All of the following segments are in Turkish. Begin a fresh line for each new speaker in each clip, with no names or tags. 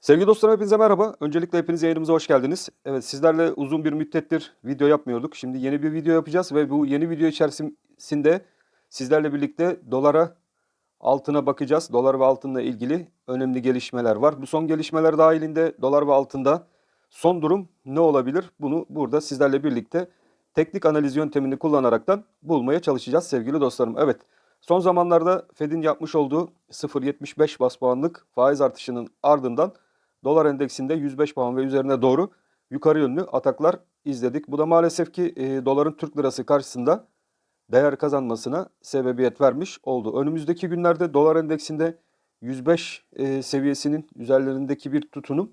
Sevgili dostlarım hepinize merhaba. Öncelikle hepiniz yayınımıza hoş geldiniz. Evet sizlerle uzun bir müddettir video yapmıyorduk. Şimdi yeni bir video yapacağız ve bu yeni video içerisinde sizlerle birlikte dolara, altına bakacağız. Dolar ve altınla ilgili önemli gelişmeler var. Bu son gelişmeler dahilinde dolar ve altında son durum ne olabilir? Bunu burada sizlerle birlikte teknik analiz yöntemini kullanaraktan bulmaya çalışacağız sevgili dostlarım. Evet son zamanlarda Fed'in yapmış olduğu 0.75 bas puanlık faiz artışının ardından dolar endeksinde 105 puan ve üzerine doğru yukarı yönlü ataklar izledik. Bu da maalesef ki e, doların Türk lirası karşısında değer kazanmasına sebebiyet vermiş oldu. Önümüzdeki günlerde dolar endeksinde 105 e, seviyesinin üzerlerindeki bir tutunum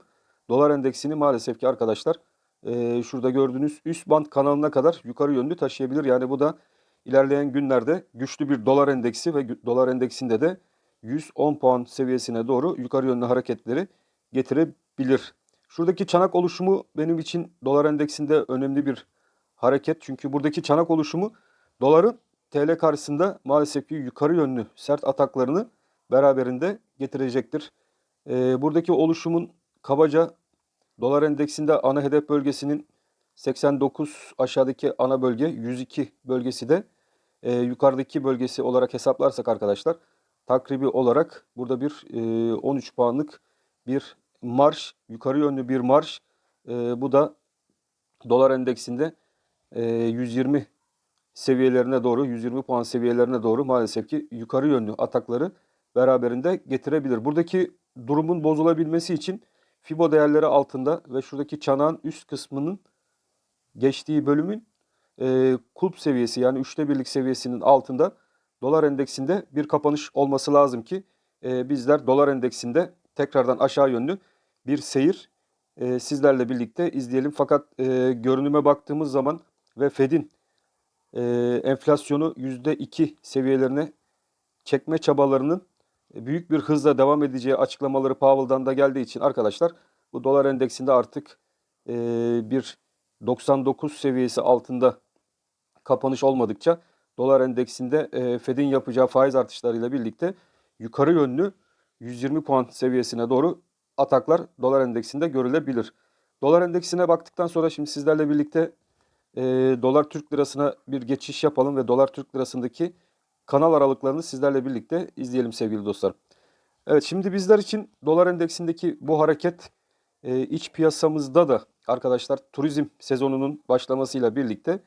dolar endeksini maalesef ki arkadaşlar e, şurada gördüğünüz üst band kanalına kadar yukarı yönlü taşıyabilir. Yani bu da ilerleyen günlerde güçlü bir dolar endeksi ve dolar endeksinde de 110 puan seviyesine doğru yukarı yönlü hareketleri getirebilir. Şuradaki çanak oluşumu benim için dolar endeksinde önemli bir hareket. Çünkü buradaki çanak oluşumu doların TL karşısında maalesef ki yukarı yönlü sert ataklarını beraberinde getirecektir. Ee, buradaki oluşumun kabaca dolar endeksinde ana hedef bölgesinin 89 aşağıdaki ana bölge 102 bölgesi de e, yukarıdaki bölgesi olarak hesaplarsak arkadaşlar takribi olarak burada bir e, 13 puanlık bir marş, yukarı yönlü bir marş. E, bu da dolar endeksinde e, 120 seviyelerine doğru, 120 puan seviyelerine doğru maalesef ki yukarı yönlü atakları beraberinde getirebilir. Buradaki durumun bozulabilmesi için Fibo değerleri altında ve şuradaki çanağın üst kısmının geçtiği bölümün e, kulp seviyesi yani üçte birlik seviyesinin altında dolar endeksinde bir kapanış olması lazım ki e, bizler dolar endeksinde tekrardan aşağı yönlü bir seyir e, sizlerle birlikte izleyelim. Fakat e, görünüme baktığımız zaman ve Fed'in e, enflasyonu %2 seviyelerine çekme çabalarının büyük bir hızla devam edeceği açıklamaları Powell'dan da geldiği için arkadaşlar bu dolar endeksinde artık e, bir 99 seviyesi altında kapanış olmadıkça dolar endeksinde e, Fed'in yapacağı faiz artışlarıyla birlikte yukarı yönlü 120 puan seviyesine doğru ataklar dolar endeksinde görülebilir. Dolar endeksine baktıktan sonra şimdi sizlerle birlikte e, dolar Türk lirasına bir geçiş yapalım ve dolar Türk lirasındaki kanal aralıklarını sizlerle birlikte izleyelim sevgili dostlar. Evet şimdi bizler için dolar endeksindeki bu hareket e, iç piyasamızda da arkadaşlar turizm sezonunun başlamasıyla birlikte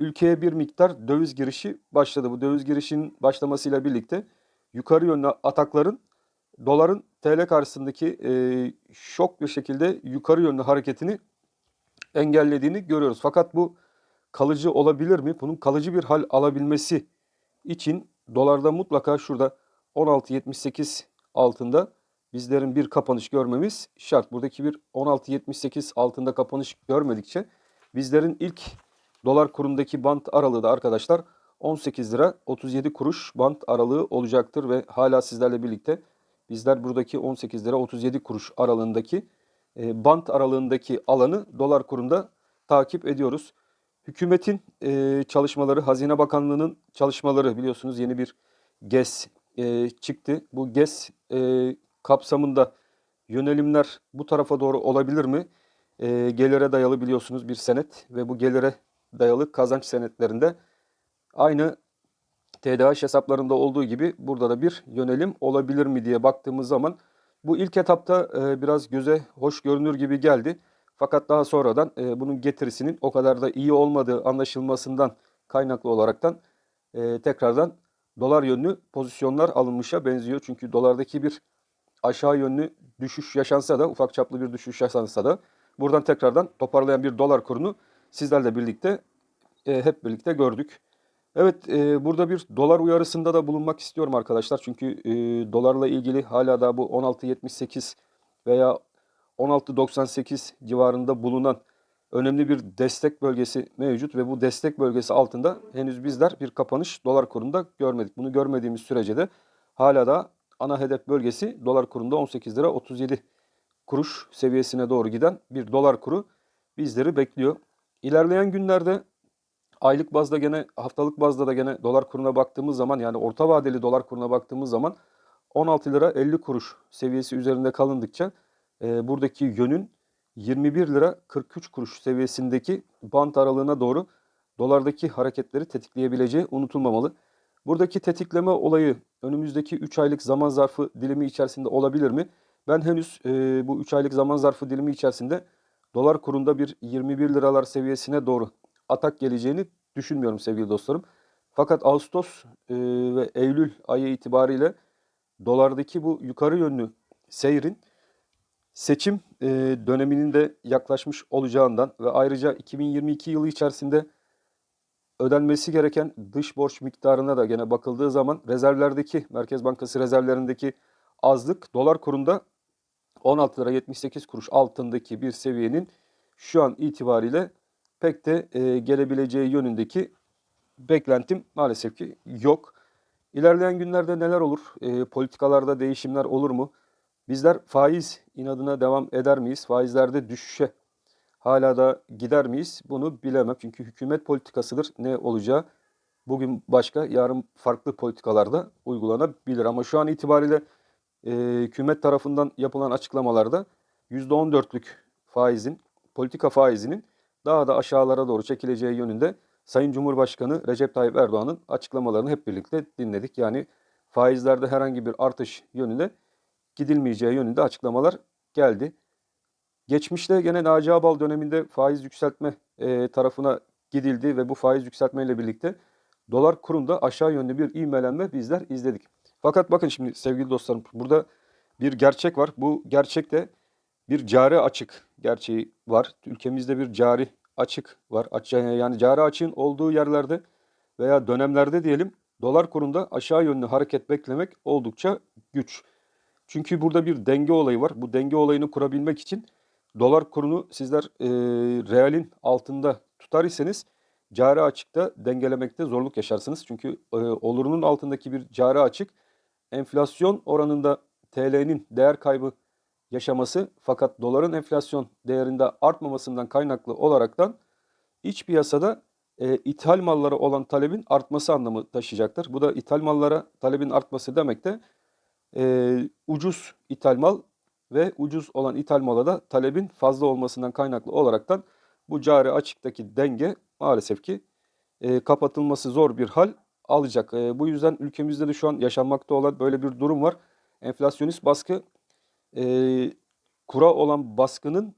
ülkeye bir miktar döviz girişi başladı. Bu döviz girişinin başlamasıyla birlikte yukarı yönlü atakların doların TL karşısındaki e, şok bir şekilde yukarı yönlü hareketini engellediğini görüyoruz. Fakat bu kalıcı olabilir mi? Bunun kalıcı bir hal alabilmesi için dolarda mutlaka şurada 16.78 altında bizlerin bir kapanış görmemiz şart. Buradaki bir 16.78 altında kapanış görmedikçe bizlerin ilk dolar kurundaki bant aralığı da arkadaşlar 18 lira 37 kuruş bant aralığı olacaktır ve hala sizlerle birlikte bizler buradaki 18 lira 37 kuruş aralığındaki e, bant aralığındaki alanı dolar kurunda takip ediyoruz. Hükümetin e, çalışmaları, Hazine Bakanlığı'nın çalışmaları biliyorsunuz yeni bir GES e, çıktı. Bu GES e, kapsamında yönelimler bu tarafa doğru olabilir mi? E, gelire dayalı biliyorsunuz bir senet ve bu gelire dayalı kazanç senetlerinde aynı TDH hesaplarında olduğu gibi burada da bir yönelim olabilir mi diye baktığımız zaman bu ilk etapta e, biraz göze hoş görünür gibi geldi. Fakat daha sonradan e, bunun getirisinin o kadar da iyi olmadığı anlaşılmasından kaynaklı olaraktan e, tekrardan dolar yönlü pozisyonlar alınmışa benziyor. Çünkü dolardaki bir aşağı yönlü düşüş yaşansa da ufak çaplı bir düşüş yaşansa da buradan tekrardan toparlayan bir dolar kurunu sizlerle birlikte e, hep birlikte gördük. Evet e, burada bir dolar uyarısında da bulunmak istiyorum arkadaşlar. Çünkü e, dolarla ilgili hala da bu 16.78 veya 16.98 civarında bulunan önemli bir destek bölgesi mevcut ve bu destek bölgesi altında henüz bizler bir kapanış dolar kurunda görmedik. Bunu görmediğimiz sürece de hala da ana hedef bölgesi dolar kurunda 18 lira 37 kuruş seviyesine doğru giden bir dolar kuru bizleri bekliyor. İlerleyen günlerde aylık bazda gene haftalık bazda da gene dolar kuruna baktığımız zaman yani orta vadeli dolar kuruna baktığımız zaman 16 lira 50 kuruş seviyesi üzerinde kalındıkça e, buradaki yönün 21 lira 43 kuruş seviyesindeki bant aralığına doğru dolardaki hareketleri tetikleyebileceği unutulmamalı. Buradaki tetikleme olayı önümüzdeki 3 aylık zaman zarfı dilimi içerisinde olabilir mi? Ben henüz e, bu 3 aylık zaman zarfı dilimi içerisinde dolar kurunda bir 21 liralar seviyesine doğru atak geleceğini düşünmüyorum sevgili dostlarım. Fakat Ağustos e, ve Eylül ayı itibariyle dolardaki bu yukarı yönlü seyrin seçim e, döneminin de yaklaşmış olacağından ve ayrıca 2022 yılı içerisinde ödenmesi gereken dış borç miktarına da gene bakıldığı zaman rezervlerdeki Merkez Bankası rezervlerindeki azlık dolar kurunda 16 lira 78 kuruş altındaki bir seviyenin şu an itibariyle pek de e, gelebileceği yönündeki beklentim maalesef ki yok. İlerleyen günlerde neler olur? E, politikalarda değişimler olur mu? Bizler faiz inadına devam eder miyiz? Faizlerde düşüşe hala da gider miyiz? Bunu bilemem. Çünkü hükümet politikasıdır. Ne olacağı bugün başka, yarın farklı politikalarda uygulanabilir. Ama şu an itibariyle e, hükümet tarafından yapılan açıklamalarda %14'lük faizin, politika faizinin daha da aşağılara doğru çekileceği yönünde Sayın Cumhurbaşkanı Recep Tayyip Erdoğan'ın açıklamalarını hep birlikte dinledik. Yani faizlerde herhangi bir artış yönünde gidilmeyeceği yönünde açıklamalar geldi. Geçmişte gene Naci Ağbal döneminde faiz yükseltme e, tarafına gidildi ve bu faiz yükseltmeyle birlikte dolar kurunda aşağı yönlü bir ivmelenme bizler izledik. Fakat bakın şimdi sevgili dostlarım burada bir gerçek var. Bu gerçekte bir cari açık gerçeği var. Ülkemizde bir cari açık var. Yani cari açığın olduğu yerlerde veya dönemlerde diyelim dolar kurunda aşağı yönlü hareket beklemek oldukça güç. Çünkü burada bir denge olayı var. Bu denge olayını kurabilmek için dolar kurunu sizler e, realin altında tutar iseniz cari açıkta dengelemekte zorluk yaşarsınız. Çünkü e, olurunun altındaki bir cari açık enflasyon oranında TL'nin değer kaybı yaşaması fakat doların enflasyon değerinde artmamasından kaynaklı olaraktan iç piyasada e, ithal mallara olan talebin artması anlamı taşıyacaktır. Bu da ithal mallara talebin artması demek de e, ucuz ithal mal ve ucuz olan ithal mala da talebin fazla olmasından kaynaklı olaraktan bu cari açıktaki denge maalesef ki e, kapatılması zor bir hal alacak. E, bu yüzden ülkemizde de şu an yaşanmakta olan böyle bir durum var. Enflasyonist baskı e, kura olan baskının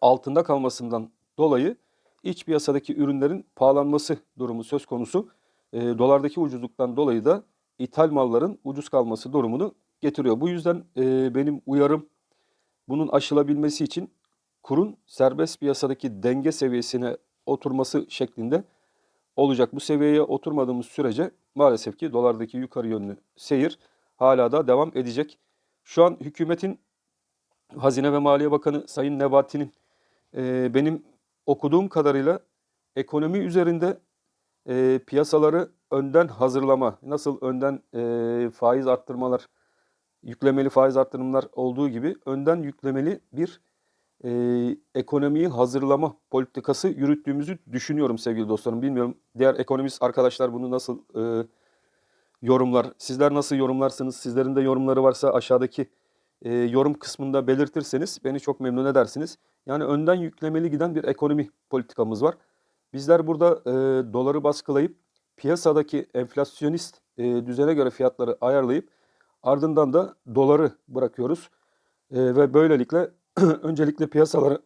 altında kalmasından dolayı iç piyasadaki ürünlerin pahalanması durumu söz konusu. E, dolardaki ucuzluktan dolayı da ithal malların ucuz kalması durumunu getiriyor. Bu yüzden e, benim uyarım bunun aşılabilmesi için kurun serbest piyasadaki denge seviyesine oturması şeklinde olacak. Bu seviyeye oturmadığımız sürece maalesef ki dolardaki yukarı yönlü seyir hala da devam edecek. Şu an hükümetin Hazine ve Maliye Bakanı Sayın Nebati'nin e, benim okuduğum kadarıyla ekonomi üzerinde e, piyasaları önden hazırlama, nasıl önden e, faiz arttırmalar, yüklemeli faiz arttırımlar olduğu gibi önden yüklemeli bir e, ekonomiyi hazırlama politikası yürüttüğümüzü düşünüyorum sevgili dostlarım. Bilmiyorum diğer ekonomist arkadaşlar bunu nasıl e, yorumlar, sizler nasıl yorumlarsınız, sizlerin de yorumları varsa aşağıdaki e, yorum kısmında belirtirseniz beni çok memnun edersiniz. Yani önden yüklemeli giden bir ekonomi politikamız var. Bizler burada e, doları baskılayıp piyasadaki enflasyonist e, düzene göre fiyatları ayarlayıp ardından da doları bırakıyoruz. E, ve böylelikle öncelikle piyasaları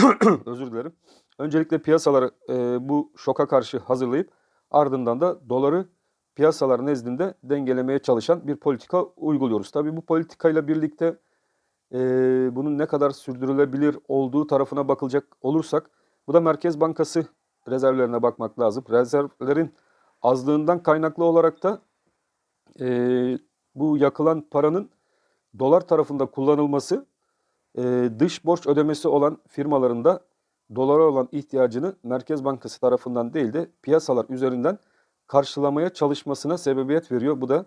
özür dilerim. Öncelikle piyasaları e, bu şoka karşı hazırlayıp ardından da doları piyasalar nezdinde dengelemeye çalışan bir politika uyguluyoruz. Tabii bu politikayla birlikte e, bunun ne kadar sürdürülebilir olduğu tarafına bakılacak olursak bu da Merkez Bankası rezervlerine bakmak lazım. Rezervlerin azlığından kaynaklı olarak da e, bu yakılan paranın dolar tarafında kullanılması e, dış borç ödemesi olan firmaların da dolara olan ihtiyacını Merkez Bankası tarafından değil de piyasalar üzerinden karşılamaya çalışmasına sebebiyet veriyor. Bu da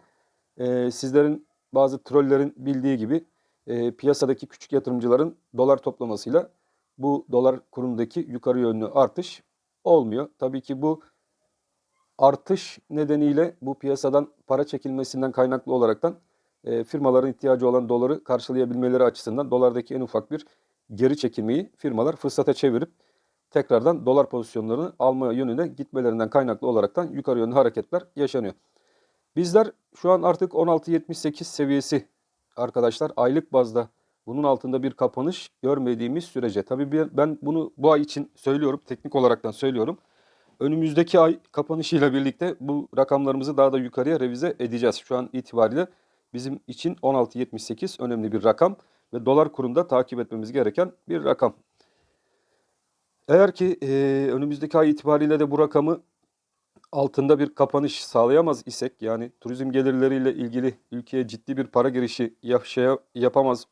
e, sizlerin bazı trollerin bildiği gibi e, piyasadaki küçük yatırımcıların dolar toplamasıyla bu dolar kurundaki yukarı yönlü artış olmuyor. Tabii ki bu artış nedeniyle bu piyasadan para çekilmesinden kaynaklı olaraktan e, firmaların ihtiyacı olan doları karşılayabilmeleri açısından dolardaki en ufak bir geri çekilmeyi firmalar fırsata çevirip tekrardan dolar pozisyonlarını alma yönüne gitmelerinden kaynaklı olaraktan yukarı yönlü hareketler yaşanıyor. Bizler şu an artık 16.78 seviyesi arkadaşlar aylık bazda bunun altında bir kapanış görmediğimiz sürece tabii ben bunu bu ay için söylüyorum teknik olaraktan söylüyorum. Önümüzdeki ay kapanışıyla birlikte bu rakamlarımızı daha da yukarıya revize edeceğiz. Şu an itibariyle bizim için 16.78 önemli bir rakam ve dolar kurunda takip etmemiz gereken bir rakam. Eğer ki e, önümüzdeki ay itibariyle de bu rakamı altında bir kapanış sağlayamaz isek yani turizm gelirleriyle ilgili ülkeye ciddi bir para girişi yaşaya, yapamaz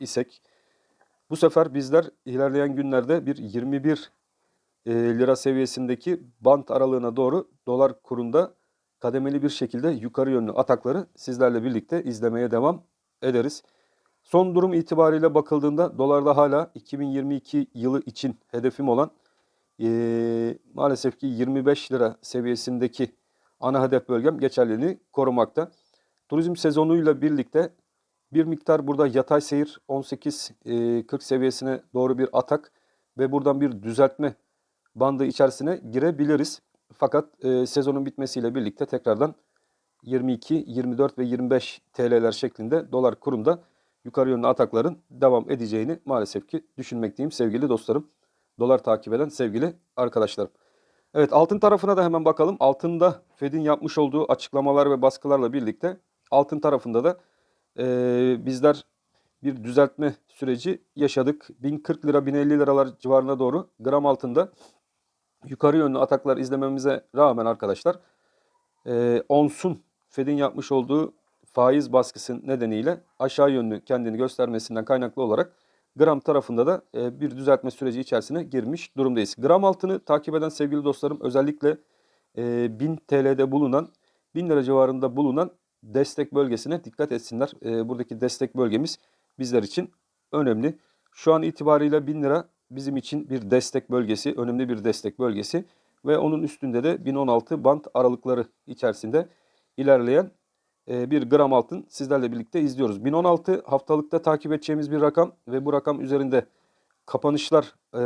isek bu sefer bizler ilerleyen günlerde bir 21 e, lira seviyesindeki bant aralığına doğru dolar kurunda kademeli bir şekilde yukarı yönlü atakları sizlerle birlikte izlemeye devam ederiz. Son durum itibariyle bakıldığında dolarda hala 2022 yılı için hedefim olan eee, maalesef ki 25 lira seviyesindeki ana hedef bölgem geçerliliğini korumakta. Turizm sezonuyla birlikte bir miktar burada yatay seyir 18-40 seviyesine doğru bir atak ve buradan bir düzeltme bandı içerisine girebiliriz. Fakat e, sezonun bitmesiyle birlikte tekrardan 22, 24 ve 25 TL'ler şeklinde dolar kurunda yukarı yönlü atakların devam edeceğini maalesef ki düşünmekteyim sevgili dostlarım. Dolar takip eden sevgili arkadaşlarım. Evet altın tarafına da hemen bakalım. Altında Fed'in yapmış olduğu açıklamalar ve baskılarla birlikte altın tarafında da e, bizler bir düzeltme süreci yaşadık. 1040 lira 1050 liralar civarına doğru gram altında yukarı yönlü ataklar izlememize rağmen arkadaşlar e, onsun Fed'in yapmış olduğu faiz baskısı nedeniyle aşağı yönlü kendini göstermesinden kaynaklı olarak gram tarafında da e, bir düzeltme süreci içerisine girmiş durumdayız. Gram altını takip eden sevgili dostlarım özellikle e, 1000 TL'de bulunan 1000 lira civarında bulunan destek bölgesine dikkat etsinler. E, buradaki destek bölgemiz bizler için önemli. Şu an itibariyle 1000 lira bizim için bir destek bölgesi, önemli bir destek bölgesi ve onun üstünde de 1016 bant aralıkları içerisinde ilerleyen e, bir gram altın sizlerle birlikte izliyoruz. 1016 haftalıkta takip edeceğimiz bir rakam ve bu rakam üzerinde kapanışlar e,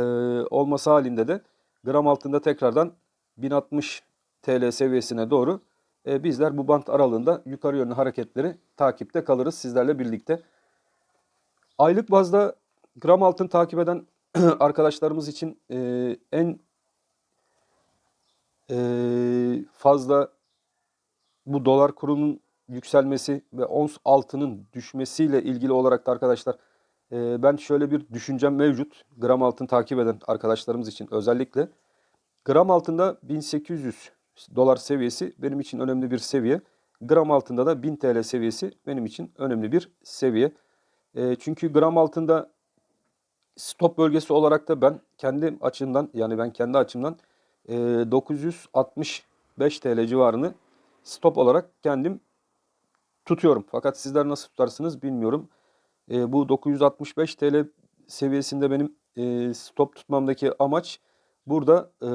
olması halinde de gram altında tekrardan 1060 TL seviyesine doğru e, bizler bu bant aralığında yukarı yönlü hareketleri takipte kalırız sizlerle birlikte. Aylık bazda gram altın takip eden arkadaşlarımız için e, en e, fazla bu dolar kurunun yükselmesi ve ons altının düşmesiyle ilgili olarak da arkadaşlar e, ben şöyle bir düşüncem mevcut. Gram altın takip eden arkadaşlarımız için özellikle. Gram altında 1800 dolar seviyesi benim için önemli bir seviye. Gram altında da 1000 TL seviyesi benim için önemli bir seviye. E, çünkü gram altında stop bölgesi olarak da ben kendi açımdan yani ben kendi açımdan e, 965 TL civarını stop olarak kendim tutuyorum. Fakat sizler nasıl tutarsınız bilmiyorum. E, bu 965 TL seviyesinde benim e, stop tutmamdaki amaç burada e,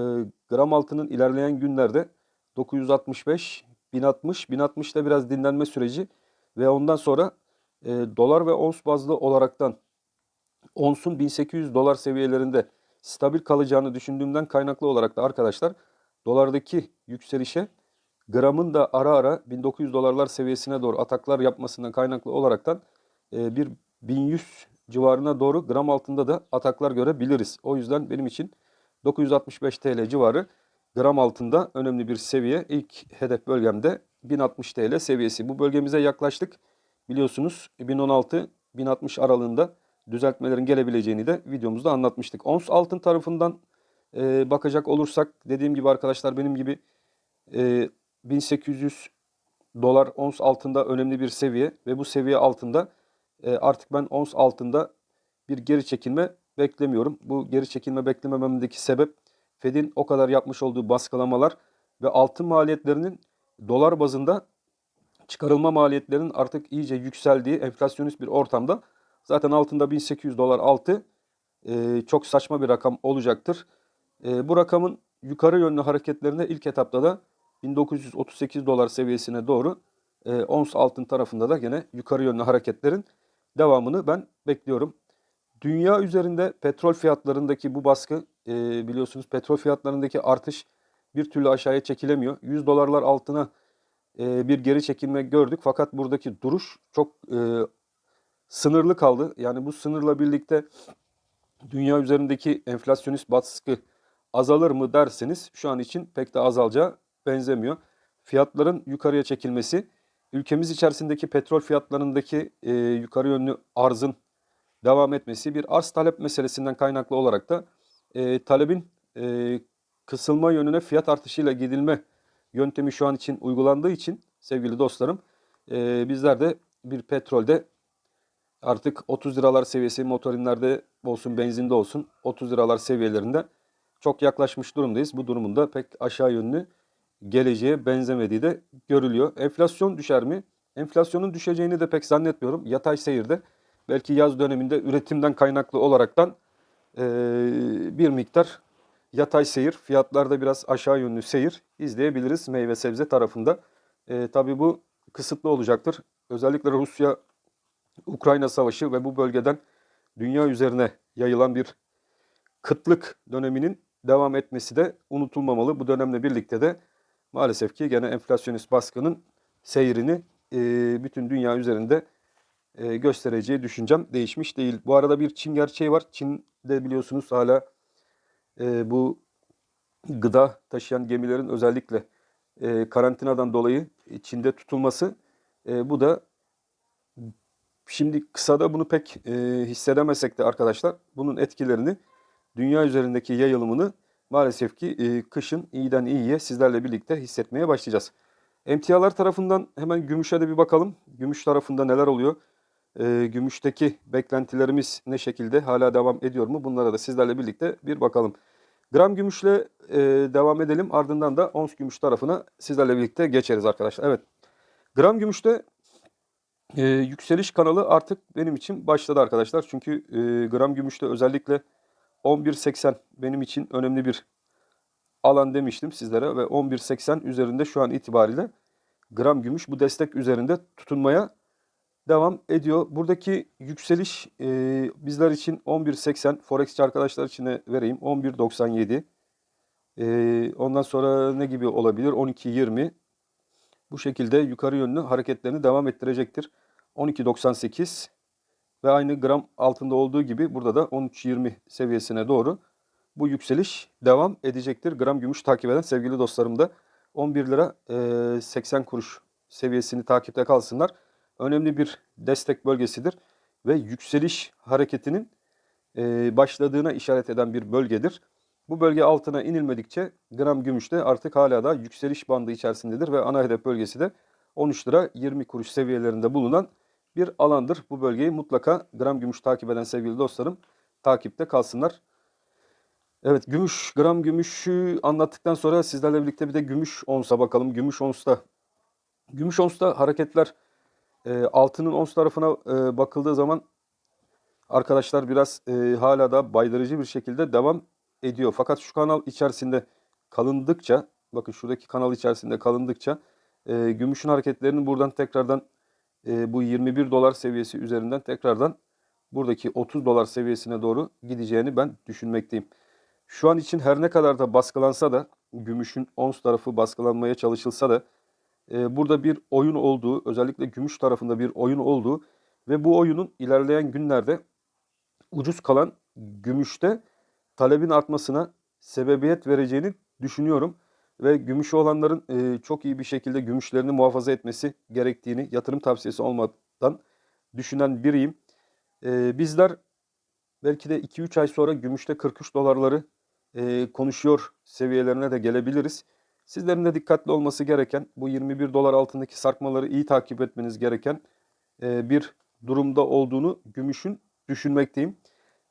gram altının ilerleyen günlerde 965, 1060, 1060'da biraz dinlenme süreci ve ondan sonra e, dolar ve ons bazlı olaraktan onsun 1800 dolar seviyelerinde stabil kalacağını düşündüğümden kaynaklı olarak da arkadaşlar dolardaki yükselişe gramın da ara ara 1900 dolarlar seviyesine doğru ataklar yapmasından kaynaklı olaraktan e, bir 1100 civarına doğru gram altında da ataklar görebiliriz. O yüzden benim için 965 TL civarı gram altında önemli bir seviye. İlk hedef bölgemde 1060 TL seviyesi. Bu bölgemize yaklaştık. Biliyorsunuz 1016-1060 aralığında düzeltmelerin gelebileceğini de videomuzda anlatmıştık. Ons altın tarafından e, bakacak olursak dediğim gibi arkadaşlar benim gibi e, 1800 dolar ons altında önemli bir seviye ve bu seviye altında e, artık ben ons altında bir geri çekilme beklemiyorum. Bu geri çekilme beklemememdeki sebep Fed'in o kadar yapmış olduğu baskılamalar ve altın maliyetlerinin dolar bazında çıkarılma maliyetlerinin artık iyice yükseldiği enflasyonist bir ortamda zaten altında 1800 dolar altı e, çok saçma bir rakam olacaktır. E, bu rakamın yukarı yönlü hareketlerine ilk etapta da 1938 dolar seviyesine doğru e, ons altın tarafında da gene yukarı yönlü hareketlerin devamını ben bekliyorum. Dünya üzerinde petrol fiyatlarındaki bu baskı e, biliyorsunuz petrol fiyatlarındaki artış bir türlü aşağıya çekilemiyor. 100 dolarlar altına e, bir geri çekilme gördük fakat buradaki duruş çok e, sınırlı kaldı. Yani bu sınırla birlikte dünya üzerindeki enflasyonist baskı azalır mı derseniz şu an için pek de azalacağı benzemiyor. Fiyatların yukarıya çekilmesi, ülkemiz içerisindeki petrol fiyatlarındaki e, yukarı yönlü arzın devam etmesi bir arz talep meselesinden kaynaklı olarak da e, talebin e, kısılma yönüne fiyat artışıyla gidilme yöntemi şu an için uygulandığı için sevgili dostlarım e, bizler de bir petrolde artık 30 liralar seviyesi motorinlerde olsun benzinde olsun 30 liralar seviyelerinde çok yaklaşmış durumdayız. Bu durumun da pek aşağı yönlü geleceğe benzemediği de görülüyor. Enflasyon düşer mi? Enflasyonun düşeceğini de pek zannetmiyorum. Yatay seyirde belki yaz döneminde üretimden kaynaklı olaraktan e, bir miktar yatay seyir, fiyatlarda biraz aşağı yönlü seyir izleyebiliriz meyve sebze tarafında. E, tabii bu kısıtlı olacaktır. Özellikle Rusya Ukrayna Savaşı ve bu bölgeden dünya üzerine yayılan bir kıtlık döneminin devam etmesi de unutulmamalı. Bu dönemle birlikte de maalesef ki gene enflasyonist baskının seyrini e, bütün dünya üzerinde e, göstereceği düşüncem değişmiş değil. Bu arada bir Çin gerçeği var. Çin'de biliyorsunuz hala e, bu gıda taşıyan gemilerin özellikle e, karantinadan dolayı Çin'de tutulması e, bu da şimdi kısada bunu pek e, hissedemesek de arkadaşlar bunun etkilerini dünya üzerindeki yayılımını maalesef ki e, kışın iyiden iyiye sizlerle birlikte hissetmeye başlayacağız. Emtialar tarafından hemen gümüşe de bir bakalım. Gümüş tarafında neler oluyor? E, gümüşteki beklentilerimiz ne şekilde hala devam ediyor mu? Bunlara da sizlerle birlikte bir bakalım. Gram gümüşle e, devam edelim. Ardından da ons gümüş tarafına sizlerle birlikte geçeriz arkadaşlar. Evet. Gram gümüşte e, yükseliş kanalı artık benim için başladı arkadaşlar. Çünkü e, gram gümüşte özellikle 11.80 benim için önemli bir alan demiştim sizlere ve 11.80 üzerinde şu an itibariyle gram gümüş bu destek üzerinde tutunmaya devam ediyor. Buradaki yükseliş e, bizler için 11.80 Forex'ci arkadaşlar için de vereyim 11.97 e, ondan sonra ne gibi olabilir 12.20 bu şekilde yukarı yönlü hareketlerini devam ettirecektir. 12.98 ve aynı gram altında olduğu gibi burada da 13.20 seviyesine doğru bu yükseliş devam edecektir. Gram gümüş takip eden sevgili dostlarım da 11 lira e, 80 kuruş seviyesini takipte kalsınlar. Önemli bir destek bölgesidir ve yükseliş hareketinin e, başladığına işaret eden bir bölgedir. Bu bölge altına inilmedikçe gram gümüşte artık hala da yükseliş bandı içerisindedir ve ana hedef bölgesi de 13 lira 20 kuruş seviyelerinde bulunan bir alandır. Bu bölgeyi mutlaka gram gümüş takip eden sevgili dostlarım takipte kalsınlar. Evet gümüş, gram gümüşü anlattıktan sonra sizlerle birlikte bir de gümüş onsa bakalım. Gümüş onsta. Gümüş onsta hareketler e, altının ons tarafına e, bakıldığı zaman arkadaşlar biraz e, hala da baydırıcı bir şekilde devam ediyor. Fakat şu kanal içerisinde kalındıkça bakın şuradaki kanal içerisinde kalındıkça e, gümüşün hareketlerinin buradan tekrardan e, bu 21 dolar seviyesi üzerinden tekrardan buradaki 30 dolar seviyesine doğru gideceğini ben düşünmekteyim. Şu an için her ne kadar da baskılansa da gümüşün ons tarafı baskılanmaya çalışılsa da e, burada bir oyun olduğu özellikle gümüş tarafında bir oyun olduğu ve bu oyunun ilerleyen günlerde ucuz kalan gümüşte talebin artmasına sebebiyet vereceğini düşünüyorum. Ve gümüşü olanların e, çok iyi bir şekilde gümüşlerini muhafaza etmesi gerektiğini yatırım tavsiyesi olmadan düşünen biriyim. E, bizler belki de 2-3 ay sonra gümüşte 43 dolarları e, konuşuyor seviyelerine de gelebiliriz. Sizlerin de dikkatli olması gereken bu 21 dolar altındaki sarkmaları iyi takip etmeniz gereken e, bir durumda olduğunu gümüşün düşünmekteyim.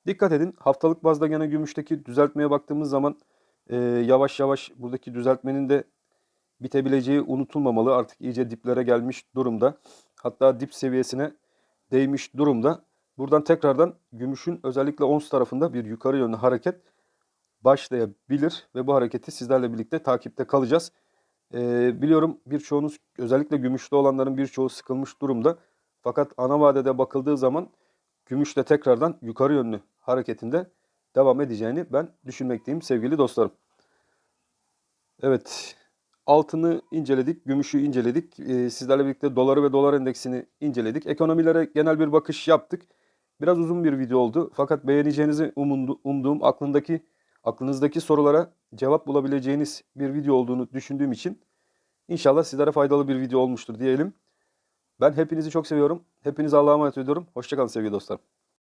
Dikkat edin haftalık bazda gene gümüşteki düzeltmeye baktığımız zaman e, yavaş yavaş buradaki düzeltmenin de bitebileceği unutulmamalı. Artık iyice diplere gelmiş durumda. Hatta dip seviyesine değmiş durumda. buradan tekrardan gümüşün özellikle ons tarafında bir yukarı yönlü hareket başlayabilir ve bu hareketi sizlerle birlikte takipte kalacağız. Ee, biliyorum birçoğunuz özellikle gümüşte olanların birçoğu sıkılmış durumda. Fakat ana vadede bakıldığı zaman gümüşte tekrardan yukarı yönlü hareketinde devam edeceğini ben düşünmekteyim sevgili dostlarım. Evet, altını inceledik, gümüşü inceledik. Ee, sizlerle birlikte doları ve dolar endeksini inceledik. Ekonomilere genel bir bakış yaptık. Biraz uzun bir video oldu. Fakat beğeneceğinizi umundu- umduğum aklındaki aklınızdaki sorulara cevap bulabileceğiniz bir video olduğunu düşündüğüm için inşallah sizlere faydalı bir video olmuştur diyelim. Ben hepinizi çok seviyorum. Hepinize Allah'a emanet ediyorum. Hoşçakalın sevgili dostlarım.